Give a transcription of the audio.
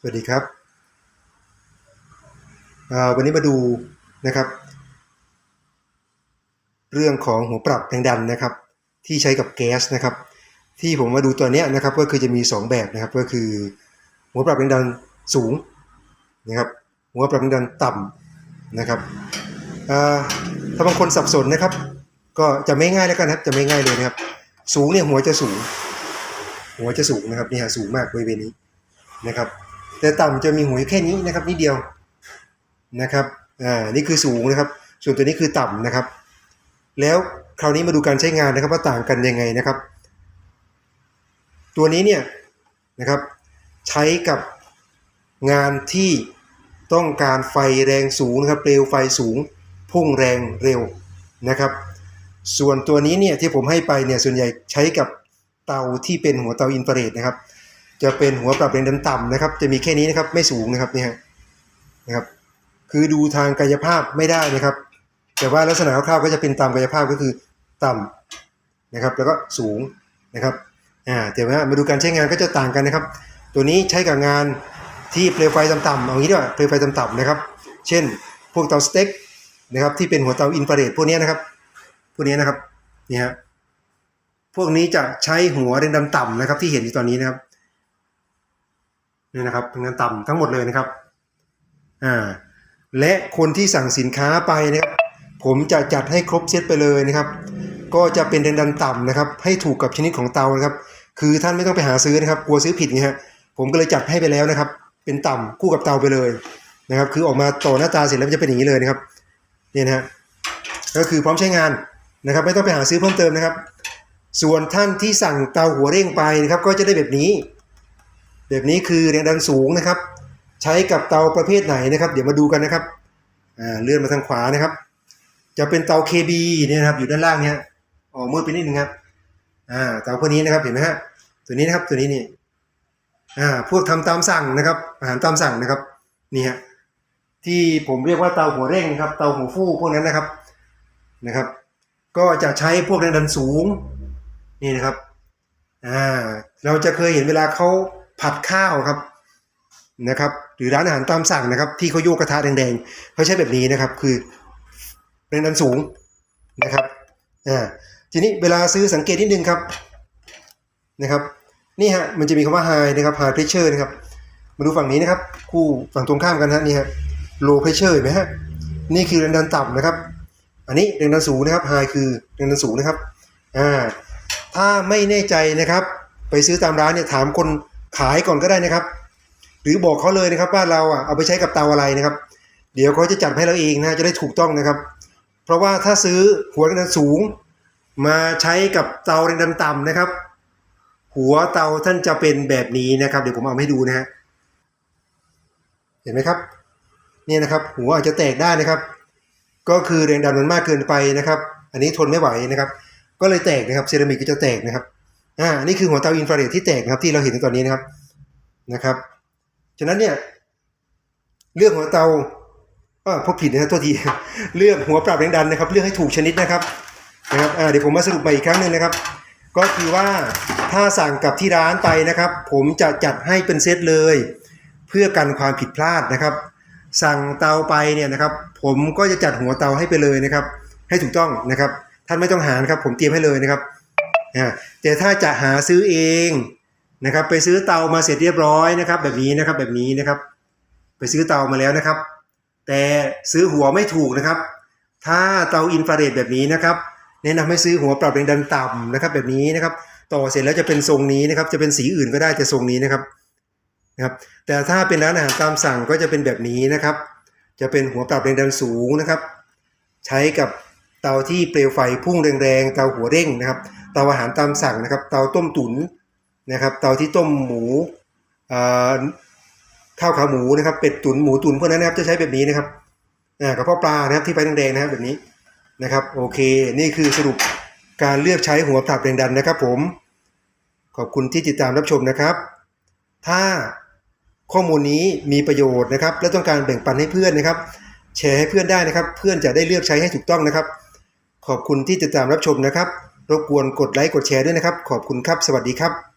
สวัสดีครับ วันนี้มาดูนะครับ เรื่องของหัวปรับแรงดันนะครับ ที่ใช้กับแก๊สนะครับ ที่ผมมาดูตัวเนี้ยนะครับก็คือจะมี 2 แบบนะครับก็คือ หัวปรับแรงดันสูงนะครับ หัวปรับแรงดันต่ำนะครับถ้าบางคนสับสนนะครับ ก็จะไม่ง่ายแล้วกันนะครับจะไม่ง่ายเลยนะครับ สูงเนี่ยหัวจะสูง หัวจะสูงนะครับนี่ฮะสูงมากบริเวณนี้นะครับ แต่ต่ำจะมีหัวอยู่แค่นี้นะครับนิดเดียวนะครับอ่านี่คือสูงนะครับ ส่วนตัวนี้คือต่ำนะครับ แล้วคราวนี้มาดูการใช้งานนะครับว่าต่างกันยังไงนะครับ ตัวนี้เนี่ยนะครับใช้กับงานที่ต้องการไฟแรงสูงนะครับเปลวไฟสูงพุ่งแรงเร็วนะครับ ส่วนตัวนี้เนี่ยที่ผมให้ไปเนี่ยส่วนใหญ่ใช้กับเตาที่เป็นหัวเตาอินฟราเรดนะครับ จะเป็นหัวปรับแรงดันต่ำนะครับ จะมีแค่นี้นะครับไม่สูงนะครับนี่ฮะนะครับ คือดูทางกายภาพไม่ได้นะครับ แต่ว่าลักษณะคร่าวๆก็จะเป็นตามกายภาพก็คือต่ำนะครับ แล้วก็สูงนะครับอ่าแต่ว่ามาดูการใช้งานก็จะต่างกันนะครับ ตัวนี้ใช้กับงานที่เปลวไฟต่ำๆเอางี้ดีกว่าเปลวไฟต่ำๆนะครับ เช่น พวกเตาสเต็กนะครับที่เป็นหัวเตาอินฟราเรดพวกนี้นะครับพวกนี้นะครับนี่ฮะพวกนี้จะใช้หัวแรงดันต่ำนะครับที่เห็นอยู่ตอนนี้นะครับ นี่นะครับแรงดันต่ำทั้งหมดเลยนะครับอ่าและคนที่สั่งสินค้าไปนะครับ ผมจะจัดให้ครบเซตไปเลยนะครับ ก็จะเป็นแรงดันต่ำนะครับ ให้ถูกกับชนิดของเตานะครับ คือท่านไม่ต้องไปหาซื้อนะครับกลัวซื้อผิดไงฮะผมก็เลยจัดให้ไปแล้วนะครับ เป็นต่ำคู่กับเตาไปเลยนะครับ คือออกมาต่อหน้าตาเสร็จแล้วจะเป็นอย่างนี้เลยนะครับเนี่ยนะฮะก็คือพร้อมใช้งานนะครับ ไม่ต้องไปหาซื้อเพิ่มเติมนะครับ ส่วนท่านที่สั่งเตาหัวเร่งไปนะครับ ก็จะได้แบบนี้ แบบนี้คือแรงดันสูงนะครับ ใช้กับเตาประเภทไหนนะครับ เดี๋ยวมาดูกันนะครับอ่าเลื่อนมาทางขวานะครับ จะเป็นเตา KB เนี่ยนะครับอยู่ด้านล่างเนี่ยอ๋อมืดไปนิดนึงครับอ่าเตาพวกนี้นะครับเห็นไหมฮะตัวนี้นะครับตัวนี้นี่อ่าพวกทำตามสั่งนะครับ อาหารตามสั่งนะครับนี่ฮะที่ผมเรียกว่าเตาหัวเร่งนะครับ เตาหัวฟู่พวกนั้นนะครับนะครับ ก็จะใช้พวกแรงดันสูงนี่นะครับอ่าเราจะเคยเห็นเวลาเขา ผัดข้าวครับนะครับ หรือร้านอาหารตามสั่งนะครับ ที่เขาโยกกระทะแดงๆเขาใช้แบบนี้นะครับ คือแรงดันสูงนะครับอ่าทีนี้เวลาซื้อสังเกตนิดนึงครับนะครับ นี่ฮะมันจะมีคำว่า high นะครับ high pressure นะครับมาดูฝั่งนี้นะครับ คู่ฝั่งตรงข้ามกันฮะนี่ฮะ low pressure เห็นไหมฮะนี่คือแรงดันต่ำนะครับ อันนี้แรงดันสูงนะครับ high คือแรงดันสูงนะครับอ่าถ้าไม่แน่ใจนะครับ ไปซื้อตามร้านเนี่ยถามคน ขายก่อนก็ได้นะครับ หรือบอกเขาเลยนะครับว่าเราอะเอาไปใช้กับเตาอะไรนะครับ เดี๋ยวเขาจะจัดให้เราเองนะจะได้ถูกต้องนะครับ เพราะว่าถ้าซื้อหัวแรงดันสูง มาใช้กับเตาแรงดันต่ำนะครับ หัวเตาท่านจะเป็นแบบนี้นะครับ เดี๋ยวผมเอามาให้ดูนะฮะเห็นไหมครับเนี่ยนะครับ หัวอาจจะแตกได้นะครับ ก็คือแรงดันมันมากเกินไปนะครับ อันนี้ทนไม่ไหวนะครับ ก็เลยแตกนะครับเซรามิกก็จะแตกนะครับ อ่านี่คือหัวเตาอินฟราเรดที่แตกนะครับที่เราเห็นในตอนนี้นะครับนะครับ ฉะนั้นเนี่ยเลือกหัวเตาอ่าพบผิดนะครับโทษทีเลือกหัวปรับแรงดันนะครับ เลือกให้ถูกชนิดนะครับนะครับอ่าเดี๋ยวผมมาสรุปใหม่อีกครั้งหนึ่งนะครับ ก็คือว่าถ้าสั่งกับที่ร้านไปนะครับ ผมจะจัดให้เป็นเซตเลย เพื่อกันความผิดพลาดนะครับ สั่งเตาไปเนี่ยนะครับ ผมก็จะจัดหัวเตาให้ไปเลยนะครับ ให้ถูกต้องนะครับ ท่านไม่ต้องหานะครับ ผมเตรียมให้เลยนะครับ อ่าแต่ถ้าจะหาซื้อเองนะครับไปซื้อเตามาเสร็จเรียบร้อยนะครับ แบบนี้นะครับแบบนี้นะครับ ไปซื้อเตามาแล้วนะครับ แต่ซื้อหัวไม่ถูกนะครับ ถ้าเตาอินฟราเรดแบบนี้นะครับแนะนำให้ซื้อหัวปรับแรงดันต่ำนะครับ แบบนี้นะครับ ต่อเสร็จแล้วจะเป็นทรงนี้นะครับ จะเป็นสีอื่นก็ได้แต่ทรงนี้นะครับนะครับ แต่ถ้าเป็นร้านอาหารตามสั่งก็จะเป็นแบบนี้นะครับ จะเป็นหัวปรับแรงดันสูงนะครับ ใช้กับเตาที่เปลวไฟพุ่งแรงๆเตาหัวเร่งนะครับ ตาอาหารตามสั่งนะครับ เตาต้มตุ๋นนะครับ เตาที่ต้มหมูข้าวขาหมูนะครับ เป็ดตุ๋นหมูตุ๋นพวกนั้นนะครับจะใช้แบบนี้นะครับกระเพาะปลานะครับที่ไฟแดงๆนะครับแบบนี้นะครับ โอเค นี่คือสรุปการเลือกใช้หัวปรับแรงดันนะครับ ผม ขอบคุณที่ติดตามรับชมนะครับ ถ้าข้อมูลนี้มีประโยชน์นะครับ และต้องการแบ่งปันให้เพื่อนนะครับ แชร์ให้เพื่อนได้นะครับ เพื่อนจะได้เลือกใช้ให้ถูกต้องนะครับ ขอบคุณที่ติดตามรับชมนะครับ รบกวนกดไลค์กดแชร์ด้วยนะครับ ขอบคุณครับ สวัสดีครับ